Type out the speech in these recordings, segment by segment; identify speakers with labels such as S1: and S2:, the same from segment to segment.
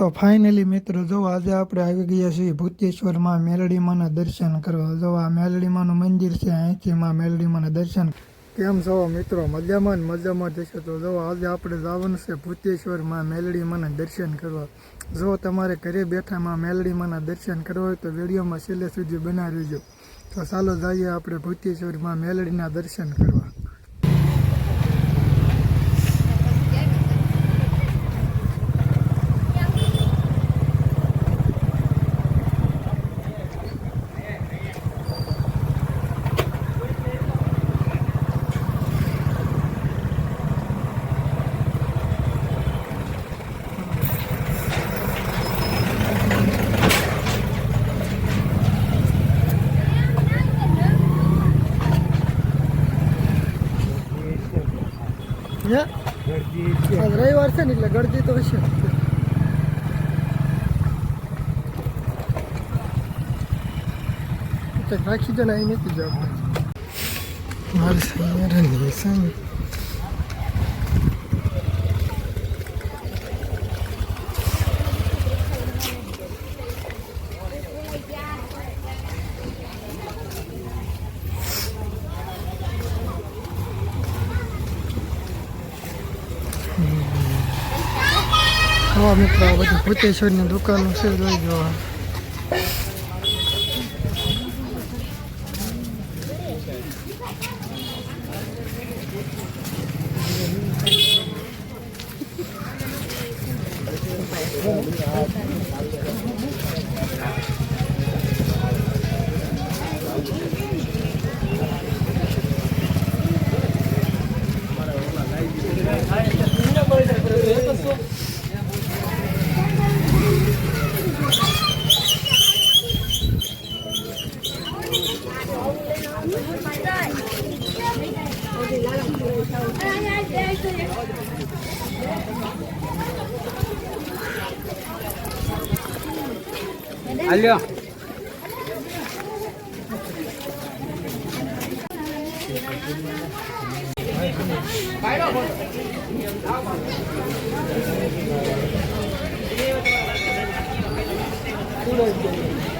S1: તો ફાઇનલી મિત્રો, જો આજે આપણે આવી ગયા છીએ ભૂતેશ્વરમાં મેલડીમાના દર્શન કરવા. જો આ મેલડીમાનું મંદિર છે, અહીંથી માં મેલડીમાના દર્શન. કેમ છો મિત્રો? મજામાં ને મજામાં જશે તો જો આજે આપણે જવાનું છે ભૂતેશ્વરમાં મેલડીમાના દર્શન કરવા. જો તમારે ઘરે બેઠામાં મેલડીમાના દર્શન કરવા હોય તો વિડીયોમાં છેલ્લે સુધી બનાવી લેજો તો ચાલો જઈએ આપણે ભૂતેશ્વરમાં મેલડીના દર્શન કરવા હે આજ રવિવાર છે ને એટલે ગળદી તો હશે. રાખી દો ને અહીં નથી જવું મારી નિશાન મિત્રો આ બધી ભૂતેશ્વરની દુકાનો છે જોઈ જોવા
S2: അല്ലോ
S3: Thank you.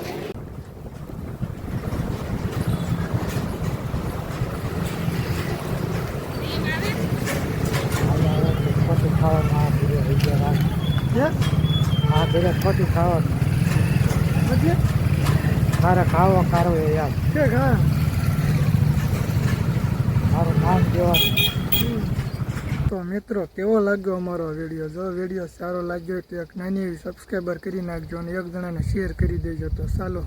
S3: આ બધા ખોટી ખાવા.
S1: એટલે
S3: ખાવા કારો એ યાર.
S1: કે હા
S3: મારું નામ દેવાનું
S1: તો મિત્રો કેવો લાગ્યો અમારો વીડિયો જો વીડિયો સારો લાગ્યો તો એક નાની એવી સબસ્ક્રાઈબર કરી નાખજો અને એક જણાને શેર કરી દેજો. તો ચાલો.